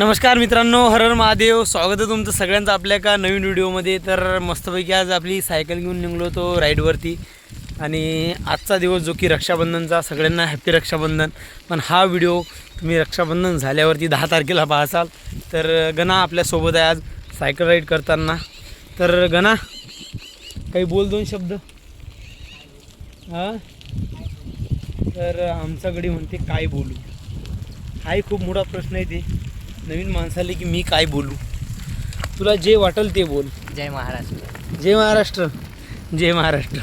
नमस्कार मित्रांनो हरर महादेव. स्वागत आहे तुमचं सगळ्यांचं आपल्या एका नवीन व्हिडिओमध्ये. तर मस्तपैकी आज आपली सायकल घेऊन निघलो होतो राईडवरती. आणि आजचा दिवस जो की रक्षाबंधनचा सगळ्यांना हॅपी रक्षाबंधन. पण हा व्हिडिओ तुम्ही रक्षाबंधन झाल्यावरती दहा तारखेला पाहसाल. तर गणा आपल्यासोबत आहे आज सायकल राईड करताना. तर गणा काही बोल दोन शब्द. हां? तर आमच्याकडे म्हणते काय बोलू? हाही खूप मोठा प्रश्न आहे ते. नवीन माणसाले की मी काय बोलू? तुला जे वाटेल ते बोल. जय महाराष्ट्र. जय महाराष्ट्र. जय महाराष्ट्र.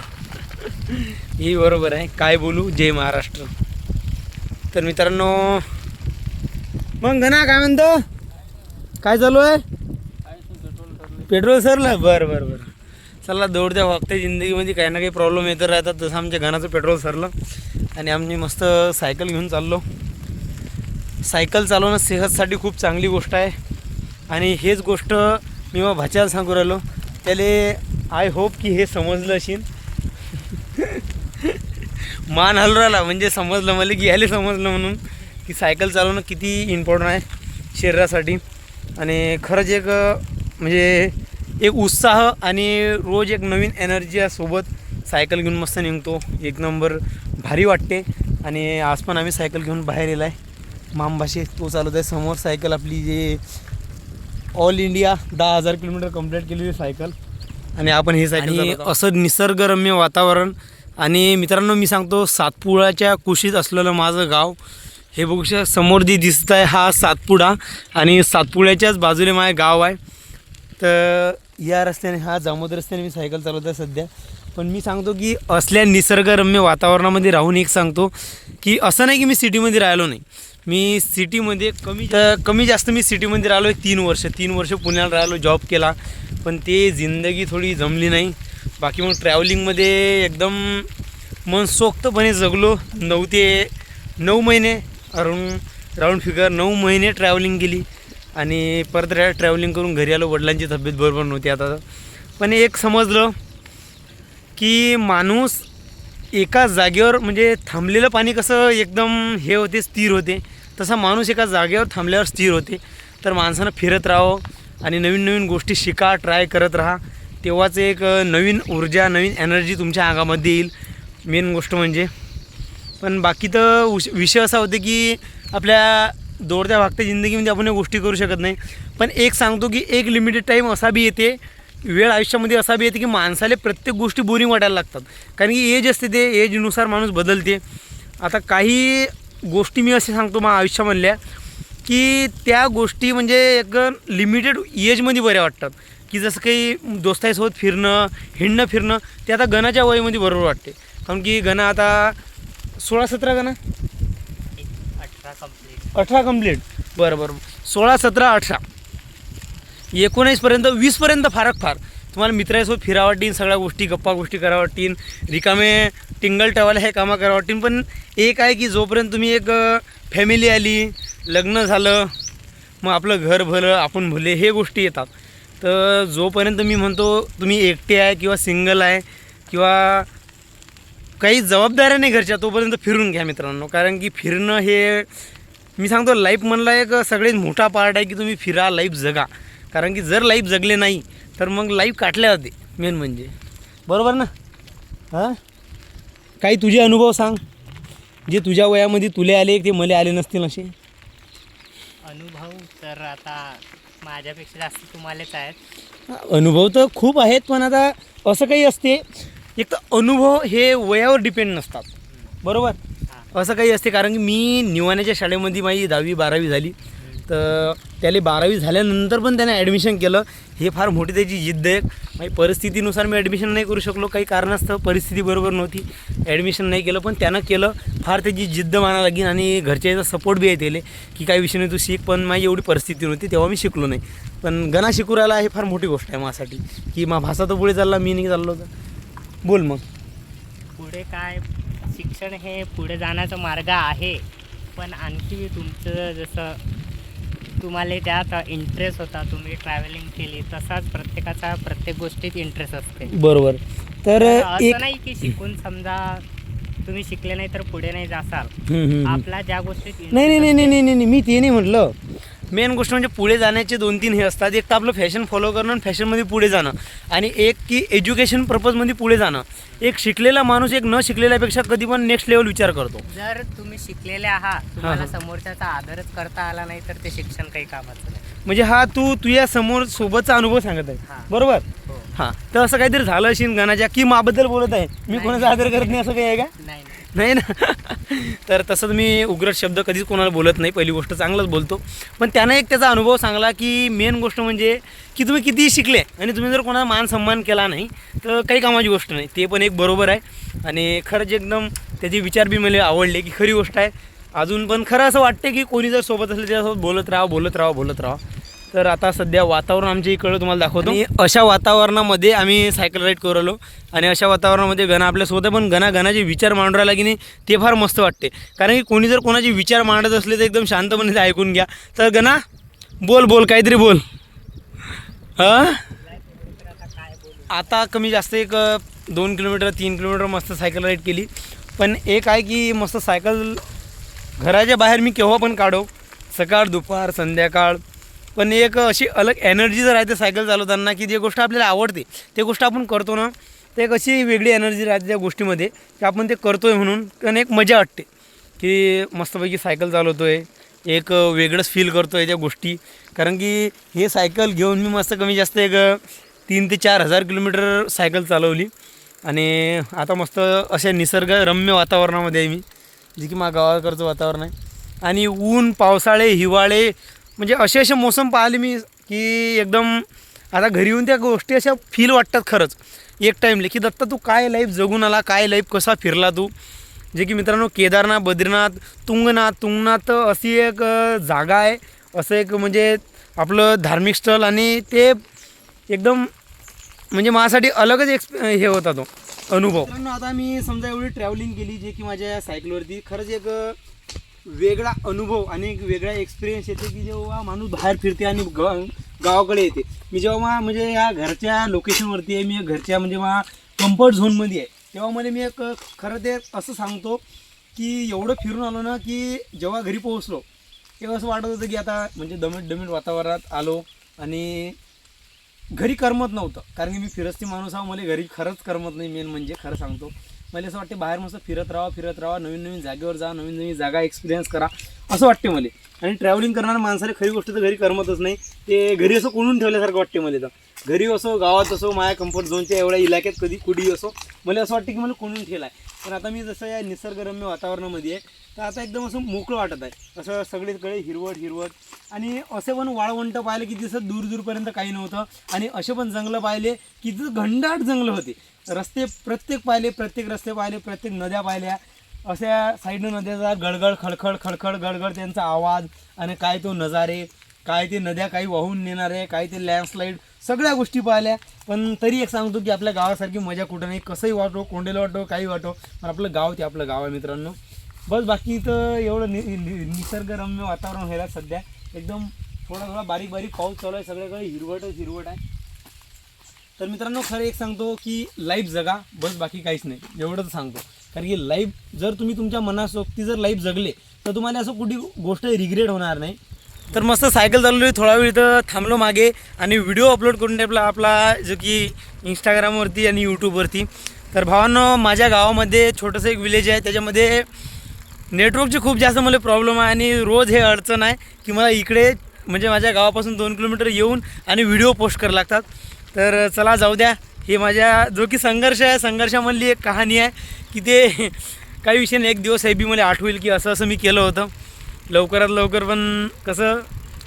हे बरोबर आहे. काय बोलू? जय महाराष्ट्र. तर मित्रांनो मग गणा काय म्हणतो? काय चालू आहे? पेट्रोल सरलं? बरं बरं बरं. चला दौडत्या वागत्या जिंदगीमध्ये काही ना काही प्रॉब्लेम येत राहतात. तसं आमच्या घराचं पेट्रोल सरलं. आणि आम्ही मस्त सायकल घेऊन चाललो. सायकल चालवणं सेहतसाठी खूप चांगली गोष्ट आहे. आणि हेच गोष्ट मी मग भाच्याला सांगू राहिलो. त्याले आय होप की हे समजलं असेल मान हलू राहिला म्हणजे समजलं मला की यायला समजलं म्हणून की सायकल चालवणं किती इम्पॉर्टंट आहे शरीरासाठी. आणि खरंच एक म्हणजे एक उत्साह आणि रोज एक नवीन एनर्जी सोबत सायकल घेऊन मस्त निघतो. एक नंबर भारी वाटते. आणि आज पण आम्ही सायकल घेऊन बाहेर येला आहे. मामभाषे तो चालवत आहे. समोर सायकल आपली जे ऑल इंडिया दहा हजार किलोमीटर कंप्लीट केलेली सायकल. आणि आपण हे सायकल असं निसर्गरम्य वातावरण. आणि मित्रांनो मी सांगतो सातपुडाच्या कुशीत असलेलं माझं गाव हे बघू शकता समोर जे दिसत आहे हा सातपुडा. आणि सातपुड्याच्याच बाजूला माझं गाव आहे. तर या रस्त्याने हा जामोद रस्त्याने मी सायकल चालवत आहे सध्या. पण मी सांगतो की असल्या निसर्गरम्य वातावरणामध्ये राहून एक सांगतो की असं नाही की मी सिटीमध्ये राहिलो नाही. मी सिटीमध्ये कमी तर कमी जास्त मी सिटीमध्ये राहिलो आहे तीन वर्ष. तीन वर्ष पुण्याला राहिलो जॉब केला. पण ते जिंदगी थोडी जमली नाही. बाकी मग ट्रॅव्हलिंगमध्ये एकदम मनसोक्तपणे जगलो. नऊ ते नऊ महिने अरुण राऊंड फिगर नऊ महिने ट्रॅव्हलिंग केली. आणि परत ट्रॅव्हलिंग करून घरी आलो. वडिलांची तब्येत बरोबर नव्हती आता. पण एक समजलं की माणूस एका जागेवर म्हणजे थांबलेलं पाणी कसं एकदम हे होते स्थिर होते. तसा माणूस एका जागेवर थांबल्यावर स्थिर होते. तर माणसानं फिरत राहावं आणि नवीन नवीन गोष्टी शिका ट्राय करत राहा. तेव्हाच एक नवीन ऊर्जा नवीन एनर्जी तुमच्या अंगामध्ये येईल. मेन गोष्ट म्हणजे. पण बाकी तर उश विषय असा होते की आपल्या दोडत्या भागत्या जिंदगीमध्ये आपण या गोष्टी करू शकत नाही. पण एक सांगतो की एक लिमिटेड टाईम असा बी येते वेळ आयुष्यामध्ये असा बी येते की माणसाला प्रत्येक गोष्टी बोरिंग वाटायला लागतात. कारण की एज असते ते एजनुसार माणूस बदलते. आता काही गोष्टी मी असे सांगतो मग आयुष्यामधल्या की त्या गोष्टी म्हणजे एक लिमिटेड एजमध्ये बऱ्या वाटतात. की जसं काही दोस्ताईसोबत फिरणं हिंडणं फिरणं ते आता गणाच्या वयामध्ये बरोबर वाटते. कारण की गणा आता सोळा सतरा गणा? अठरा कंप्लीट अठरा कंप्लीट बरं बरं. सोळा सतरा अठरा. एकोणीसपर्यंत वीसपर्यंत फारक फार. तुम्हाला मित्रासोबत फिरा वाटीन सगळ्या गोष्टी गप्पा गोष्टी करावं वाटतील रिकामे टिंगल टवाला हे कामं करावं वाटतील पण एक आहे की जोपर्यंत तुम्ही एक फॅमिली आली लग्न झालं मग आपलं घर भलं आपण भले हे गोष्टी येतात. तर जोपर्यंत मी म्हणतो तुम्ही एकटे आहे किंवा सिंगल आहे किंवा काही जबाबदाऱ्या नाही घरच्या तोपर्यंत फिरून घ्या मित्रांनो. कारण की फिरणं हे मी सांगतो लाईफ म्हणला एक सगळ्यात मोठा पार्ट आहे की तुम्ही फिरा लाईफ जगा. कारण की जर लाईफ जगले नाही तर मग लाईफ काटल्या होते मेन म्हणजे. बरोबर ना? हां? काही तुझे अनुभव सांग. जे तुझ्या वयामध्ये तुले आले ते मला आले नसतील असे? अनुभव तर आता माझ्यापेक्षा जास्त तुम्हालाच आहेत. अनुभव तर खूप आहेत पण आता असं काही असते एक तर अनुभव हे वयावर डिपेंड नसतात. बरोबर? असं काही असते कारण की मी निवाण्याच्या शाळेमध्ये माझी दहावी बारावी झाली. तर त्याला बारावी झाल्यानंतर पण त्याने ॲडमिशन केलं. हे फार मोठी त्याची जिद्द आहे. म्हणजे परिस्थितीनुसार मी ॲडमिशन नाही करू शकलो. काही कारणास्तव परिस्थिती बरोबर नव्हती. ॲडमिशन नाही केलं पण त्यानं केलं. फार त्याची जिद्द माना लागेल आणि घरच्या सपोर्ट बी आहे त्याला की काही विषय नाही तू शिक. पण माझी एवढी परिस्थिती नव्हती तेव्हा मी शिकलो नाही. पण गणा शिकू राहिला हे फार मोठी गोष्ट आहे माझ्यासाठी की मा भाषा तर पुढे चालला मी नाही चाललो तर बोल मग. पुढे काय? शिक्षण हे पुढे जाण्याचा मार्ग आहे. पण आणखी तुमचं जसं तुम्हाला त्यात इंटरेस्ट होता तुम्ही ट्रॅव्हलिंग केली तसाच प्रत्येकाचा प्रत्येक गोष्टीत इंटरेस्ट असते. बरोबर. तर असं एक नाही की शिकून समजा तुम्ही शिकले नाही तर पुढे नाही जासाल. आपला ज्या गोष्टीत नाही नाही नाही interest नाही नाही नाही नाही, मी ते नाही म्हटलं. मेन गोष्ट म्हणजे पुढे जाण्याचे दोन तीन हे असतात. एक तर आपलं फॅशन फॉलो करणं आणि फॅशनमध्ये पुढे जाणं. आणि एक की एज्युकेशन पर्पजमध्ये पुढे जाणं. एक शिकलेला माणूस एक न शिकलेल्यापेक्षा कधी पण नेक्स्ट लेवल विचार करतो. जर तुम्ही शिकलेले आहात तुम्हाला. समोरच्याचा आदरच करता आला नाही तर ते शिक्षण काही कामाचं नाही. म्हणजे हा तू तुझ्या समोर सोबतचा अनुभव सांगत आहे. बरोबर? हो. हां. तर असं काहीतरी झालं असेल गणाच्या की माबद्दल बोलत आहे? मी. कोणाचा आदर करत नाही असं काही आहे का. नाही ना? तर तसंच मी उग्र शब्द कधीच कोणाला बोलत नाही. पहिली गोष्ट चांगलंच बोलतो. पण त्यानं एक त्याचा अनुभव सांगला की मेन गोष्ट म्हणजे की तुम्ही कितीही शिकले आणि तुम्ही जर कोणाला मान सन्मान केला नाही तर काही कामाची गोष्ट नाही. ते पण एक बरोबर आहे. आणि खरंच एकदम त्याचे विचार बी मला आवडले की खरी गोष्ट आहे. अजून पण खरं असं वाटते की कोणी जर सोबत असलं त्याच्यासोबत बोलत राहा बोलत राहा बोलत राहा तर आता सध्या वातावरण आमच्या इकडं तुम्हाला दाखवतो. आणि अशा वातावरणामध्ये आम्ही सायकल राईड करू आलो आणि अशा वातावरणामध्ये घणा आपल्यासोबत पण घणा घणाचे विचार मांडू राहिला की नाही ते फार मस्त वाटते. कारण की कोणी जर कोणाचे विचार मांडत असले तर एकदम शांतपणे ते ऐकून घ्या. तर गणा बोल बोल काहीतरी बोल. हां? आता कमी जास्त एक दोन किलोमीटर तीन किलोमीटर मस्त सायकल राईड केली. पण एक आहे की मस्त सायकल घराच्या बाहेर मी केव्हा पण काढो. सकाळ दुपार संध्याकाळ पण एक अशी अलग एनर्जी जर राहते सायकल चालवताना की जी गोष्ट आपल्याला आवडते ते गोष्ट आपण करतो ना ते एक अशी वेगळी एनर्जी राहते त्या गोष्टीमध्ये की आपण ते करतो आहे म्हणून आणि एक मजा वाटते. की मस्तपैकी सायकल चालवतो आहे एक वेगळंच फील करतो आहे त्या गोष्टी. कारण की हे सायकल घेऊन मी मस्त कमी जास्त एक तीन ते चार हजार किलोमीटर सायकल चालवली. आणि आता मस्त अशा निसर्गरम्य वातावरणामध्ये आहे मी जे की माझ्या गावाकडचं वातावरण आहे. आणि ऊन पावसाळे हिवाळे म्हणजे असे असे मोसम पाहिले मी की एकदम आता घरी येऊन त्या गोष्टी अशा फील वाटतात खरंच. एक टाईमले की दत्ता तू काय लाईफ जगून आला काय लाईफ कसा फिरला तू? जे की मित्रांनो केदारनाथ बद्रीनाथ तुंगनाथ तुंगनाथ अशी एक जागा आहे. असं एक म्हणजे आपलं धार्मिक स्थळ आणि ते एकदम म्हणजे माझ्यासाठी अलगच एक्सप हे होता तो अनुभव. आता मी समजा एवढी ट्रॅव्हलिंग केली जे की माझ्या सायकलवरती खरंच एक वेगळा अनुभव आणि एक वेगळा एक्सपिरियन्स येते की जेव्हा माणूस बाहेर फिरते आणि गा गावाकडे येते. मी जेव्हा म्हणजे या घरच्या लोकेशनवरती आहे मी घरच्या म्हणजे मा कम्फर्ट झोनमध्ये आहे. तेव्हा मला मी एक खरं ते असं सांगतो की एवढं फिरून आलो ना की जेव्हा घरी पोहोचलो तेव्हा असं वाटत होतं की आता म्हणजे दमट दमट वातावरणात आलो आणि घरी करमत नव्हतं. कारण की मी फिरस्ती माणूस आहो मला घरी खरंच करमत नाही मेन म्हणजे खरं सांगतो. मला असं वाटते बाहेर मस्त फिरत राहा फिरत राहा नवीन नवीन जागेवर जा नवीन नवीन जागा एक्सपिरियन्स करा. असं वाटते मला. आणि ट्रॅव्हलिंग करणाऱ्या माणसाला खरी गोष्ट तर घरी करमतच नाही. ते घरी असं कोणून ठेवल्यासारखं वाटते मला तर. घरी असो गावात असो माझ्या कम्फर्ट झोनच्या एवढ्या इलाक्यात कधी कुठेही असो मला असं वाटतं की मला कोणून ठेवला आहे पण आता मी जसं या निसर्गरम्य वातावरणामध्ये आहे तर आता एकदम असं मोकळं वाटत आहे. असं सगळीकडे हिरवट हिरवट आणि असे पण वाळवंट पाहिले की तिथं दूर दूरपर्यंत काही नव्हतं. आणि असे पण जंगलं पाहिले की तिथं घंडाट जंगलं होते. रस्ते प्रत्येक पाहिले प्रत्येक रस्ते पाहिले प्रत्येक नद्या पाहिल्या. अशा साईडनं नद्याचा गडगड खडखड खडखड गडगड त्यांचा आवाज आणि काय तो नजारे काय ते नद्या काही वाहून नेणारे काय ते लँडस्लाईड सगळ्या गोष्टी पाहिल्या. पण तरी एक सांगतो की आपल्या गावासारखी मजा कुठं नाही. कसंही वाटो कोंडेला वाटो काही वाटो पण आपलं गाव ते आपलं गाव आहे मित्रांनो. बस बाकी तर एवढं नि नि- निसर्गरम्य वातावरण व्हायला सध्या एकदम थोडा थोडा बारीक बारीक पाऊस चालू आहे सगळ्याकडे हिरवटच हिरवट आहे. तर मित्रांनो खरं एक सांगतो की लाईफ जगा बस बाकी काहीच नाही. एवढंच सांगतो. कारण की लाईफ जर तुम्ही तुमच्या मनासोबती जर लाईफ जगले तर तुम्हाला असं कुठली गोष्ट रिग्रेट होणार नाही. तर मस्त सायकल चालवली थोडा वेळ इथं थांबलो मागे आणि व्हिडिओ अपलोड करून टाकला आपला जो की इंस्टाग्रामवरती आणि यूट्यूबवरती तर भावांनो माझ्या गावामध्ये छोटंसं एक विलेज आहे त्याच्यामध्ये नेटवर्कची खूप जास्त मला प्रॉब्लेम आहे आणि रोज हे अडचण आहे की मला इकडे म्हणजे माझ्या गावापासून दोन किलोमीटर येऊन आणि व्हिडिओ पोस्ट करायला लागतात. तर चला जाऊ द्या. हे माझ्या जो की संघर्ष आहे संघर्षामधली एक कहाणी आहे की ते काही विषय नाही. एक दिवस हे बी मला आठवेल की असं असं मी केलं होतं. लवकरात लवकर पण कसं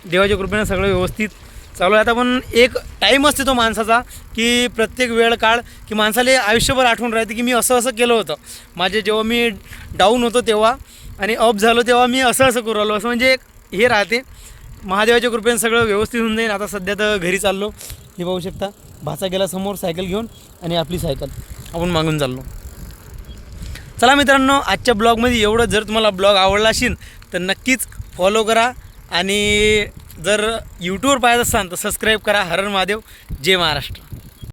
देवाच्या कृपेनं सगळं व्यवस्थित चालू आहे. आता पण एक टाईम असते तो माणसाचा की प्रत्येक वेळ काळ की माणसाला आयुष्यभर आठवून राहते की मी असं असं केलं होतं. माझे जेव्हा मी डाऊन होतो तेव्हा आणि अप झालो तेव्हा मी असं असं करू आलो असं म्हणजे एक हे राहते. महादेवाच्या कृपेनं सगळं व्यवस्थित होऊन जाईल. आता सध्या तर घरी चाललो. हे पाहू शकता. भाचा गेला समोर सायकल घेऊन आणि आपली सायकल आपण मागून चाललो. चला मित्रांनो आजच्या ब्लॉगमध्ये एवढं जर तुम्हाला ब्लॉग आवडला असेल तर नक्कीच फॉलो करा आणि जर यूट्यूबवर पाहत असाल तर सबस्क्राईब करा. हरण महादेव. जय महाराष्ट्र.